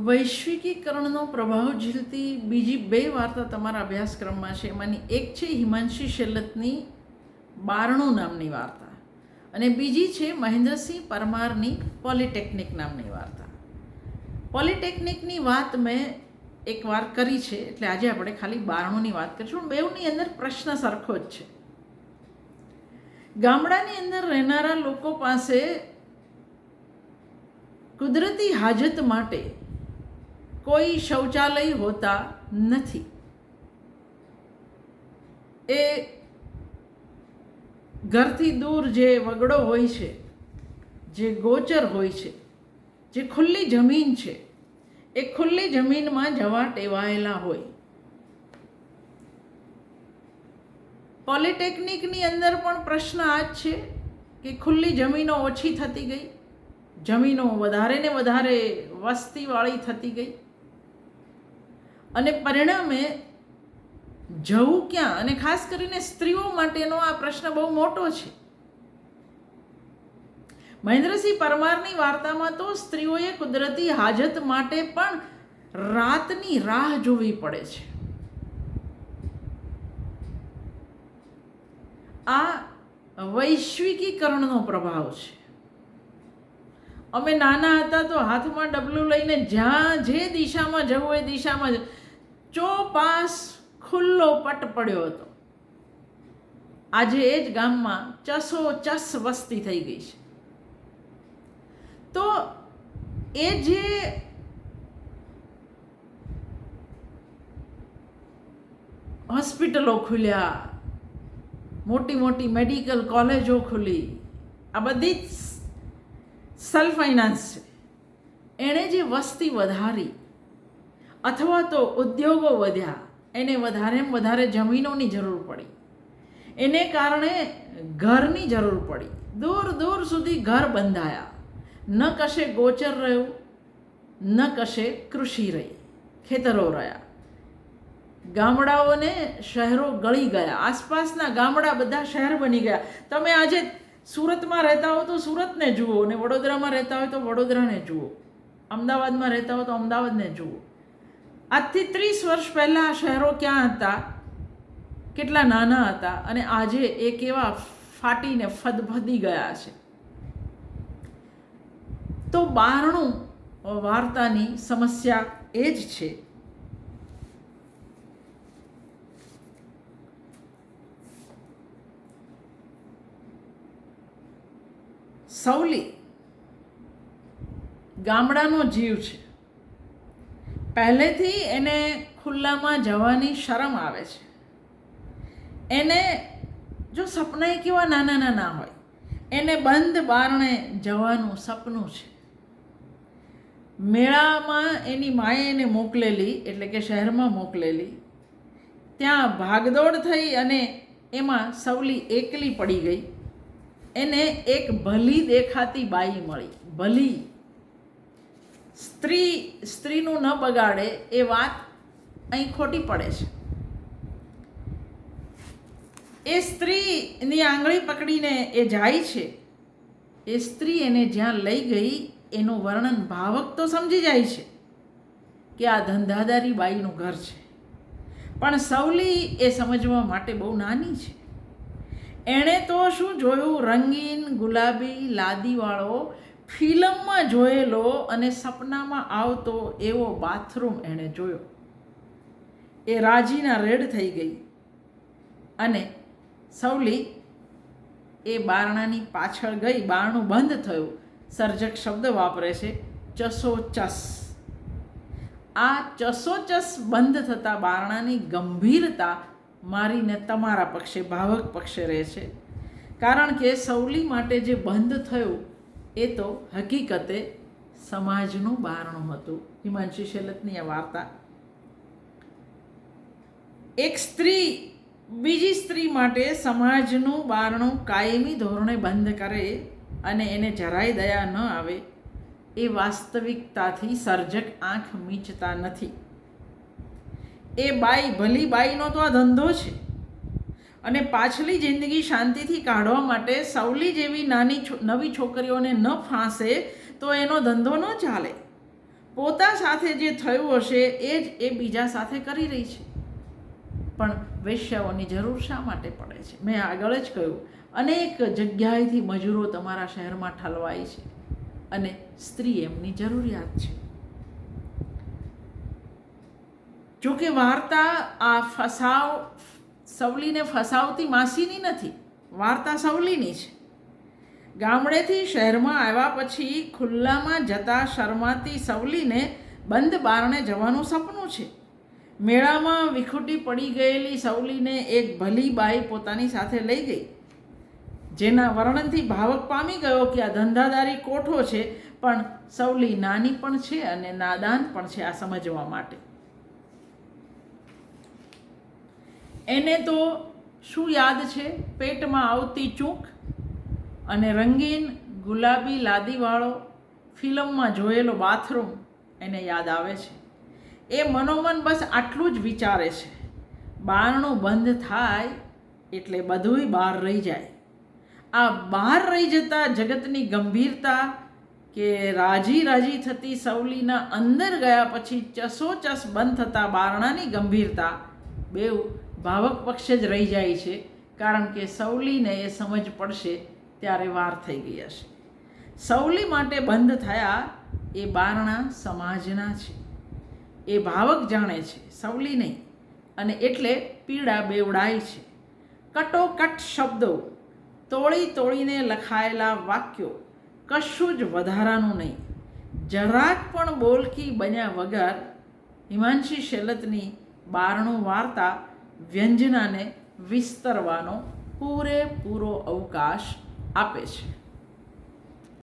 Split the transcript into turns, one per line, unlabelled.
વૈશ્વિકીકરણનો પ્રભાવ ઝીલતી બીજી બે વાર્તા તમારા અભ્યાસક્રમમાં છે. એમાંની એક છે હિમાંશી શેલતની બારણું નામની વાર્તા અને બીજી છે મહેન્દ્રસિંહ પરમારની પોલિટેકનિક નામની વાર્તા. પોલિટેકનિકની વાત મેં એક વાર કરી છે, એટલે આજે આપણે ખાલી બારણુંની વાત કરીશું. બેઉની અંદર પ્રશ્ન સરખો જ છે. ગામડાની અંદર રહેનારા લોકો પાસે કુદરતી હાજત માટે કોઈ શૌચાલય હોતા નથી. એ ઘરથી દૂર જે વગડો હોય છે, જે ગોચર હોય છે, જે ખુલ્લી જમીન છે, એ ખુલ્લી જમીનમાં જવા ટેવાયેલા હોય. પોલિટેકનિકની અંદર પણ પ્રશ્ન આ જ છે કે ખુલ્લી જમીનો ઓછી થતી ગઈ, જમીનો વધારે ને વધારે વસ્તીવાળી થતી ગઈ. અને પરિણામે જવું ક્યાં? અને ખાસ કરીને સ્ત્રીઓ માટેનો આ પ્રશ્ન બહુ મોટો છે. મહેન્દ્રસિંહ પરમારની વાર્તામાં તો સ્ત્રીઓએ કુદરતી હાજત માટે પણ રાતની રાહ જોવી પડે છે. આ વૈશ્વિકીકરણનો પ્રભાવ છે. અમે નાના હતા તો હાથમાં ડબલું લઈને જ્યાં જે દિશામાં જવું એ દિશામાં ચોપાસ ખુલ્લો પટ પડ્યો હતો. આજે એ જ ગામમાં ચસો ચસ વસ્તી થઈ ગઈ છે. તો એ જે હોસ્પિટલો ખુલ્યા, મોટી મોટી મેડિકલ કોલેજો ખુલી, આ બધી જ સેલ્ફ ફાઇનાન્સ છે. એણે જે વસ્તી વધારી અથવા તો ઉદ્યોગો વધ્યા, એને વધારે વધારે જમીનોની જરૂર પડી. એને કારણે ઘરની જરૂર પડી. દૂર દૂર સુધી ઘર બંધાયા. ન કશે ગોચર રહ્યું, ન કશે કૃષિ રહી. ખેતરો રહ્યા. ગામડાઓને શહેરો ગળી ગયા. આસપાસના ગામડા બધા શહેર બની ગયા. તમે આજે સુરતમાં રહેતા હો તો સુરતને જુઓ ને વડોદરામાં રહેતા હોય તો વડોદરાને જુઓ. અમદાવાદમાં રહેતા હો તો અમદાવાદને જુઓ. આજથી ત્રીસ વર્ષ પહેલાં આ શહેરો ક્યાં હતા? કેટલા નાના હતા? અને આજે એ કેવા ફાટીને ફદફદી ગયા છે? તો બારણું વાર્તાની સમસ્યા એ જ છે. સૌલી ગામડાનો જીવ છે. પહેલેથી એને ખુલ્લામાં જવાની શરમ આવે છે. એને જો સપના કેવા નાના નાના હોય, એને બંધ બારણે જવાનું સપનું છે. મેળામાં એની માએ એને મોકલેલી, એટલે કે શહેરમાં મોકલેલી. ત્યાં ભાગદોડ થઈ અને એમાં સવલી એકલી પડી ગઈ. એને એક ભલી દેખાતી બાઈ મળી, ભલી. સ્ત્રી, સ્ત્રીનું ન બગાડે એ વાત અહીં ખોટી પડે છે. એ સ્ત્રીની આંગળી પકડીને એ જાય છે, એ સ્ત્રી એને જ્યાં લઈ ગઈ એનું વર્ણન ભાવક તો સમજી જાય છે કે આ ધંધાદારી બાઈનું ઘર છે. પણ સવલી એ સમજવા માટે બહુ નાની છે. એણે તો શું જોયું? રંગીન ગુલાબી લાદીવાળો ફિલ્મમાં જોયેલો અને સપનામાં આવતો એવો બાથરૂમ એણે જોયો. એ રાજીના રેડ થઈ ગઈ અને સવલી એ બારણાની પાછળ ગઈ, બારણું બંધ થયું. સર્જક શબ્દ વાપરે છે ચસો ચસ આ ચસો ચસ બંધ થતાં બારણાની ગંભીરતા મારીને તમારા પક્ષે, ભાવક પક્ષે રહે છે. કારણ કે સૌલી માટે જે બંધ થયું એ તો હકીકતે સમાજનું બારણું હતું. હિમાંશી શેલતની આ વાર્તા. એક સ્ત્રી બીજી સ્ત્રી માટે સમાજનું બારણું કાયમી ધોરણે બંધ કરે અને એને જરાય દયા ન આવે, એ વાસ્તવિકતાથી સર્જક આંખ મીચતા નથી. એ બાઈ ભલી બાઈનો તો આ ધંધો છે. અને પાછલી જિંદગી શાંતિથી કાઢવા માટે સવલી જેવી નાની નવી છોકરીઓને ન ફાંસે તો એનો ધંધો ન ચાલે. પોતા સાથે જે થયું હશે એ જ એ બીજા સાથે કરી રહી છે. પણ વેશ્યાઓની જરૂર શા માટે પડે છે? મેં આગળ જ કહ્યું, અનેક જગ્યાએથી મજૂરો તમારા શહેરમાં ઠલવાય છે અને સ્ત્રી એમની જરૂરિયાત છે. જોકે વાર્તા આ ફસાવ સવલીને ફસાવતી માસીની નથી. વાર્તા સવલીની છે. ગામડેથી શહેરમાં આવ્યા પછી ખુલ્લામાં જતા શરમાતી સવલીને બંધ બારણે જવાનું સપનું છે. મેળામાં વિખૂટી પડી ગયેલી સવલીને એક ભલી બાઈ પોતાની સાથે લઈ ગઈ. જેના વર્ણનથી ભાવક પામી ગયો કે આ ધંધાદારી કોઠો છે, પણ સવલી નાની પણ છે અને નાદાન પણ છે આ સમજવા માટે. એને તો શું યાદ છે? પેટમાં આવતી ચૂંક અને રંગીન ગુલાબી લાદીવાળો ફિલ્મમાં જોયેલો બાથરૂમ એને યાદ આવે છે. એ મનોમન બસ આટલું જ વિચારે છે. બારણું બંધ થાય એટલે બધુંય બહાર રહી જાય. આ બહાર રહી જતાં જગતની ગંભીરતા કે રાજી રાજી થતી સવલીના અંદર ગયા પછી ચસોચસ બંધ થતા બારણાની ગંભીરતા, બેઉ ભાવક પક્ષે જ રહી જાય છે, કારણ કે સવલીને એ સમજ પડશે ત્યારે વાર થઈ ગઈ હશે સવલી માટે બંધ થયા એ બારણા સમાજના છે. એ ભાવક જાણે છે, સવલી નહીં, અને એટલે પીડા બેવડાય છે. કટોકટ શબ્દો, તોળી તોળીને લખાયેલા વાક્યો કશું જ વધારાનું નહીં. જરાક પણ બોલકી બન્યા વગર હિમાંશી શેલતની બારણું વાર્તા વ્યંજનાને વિસ્તરવાનો પૂરેપૂરો અવકાશ આપે છે.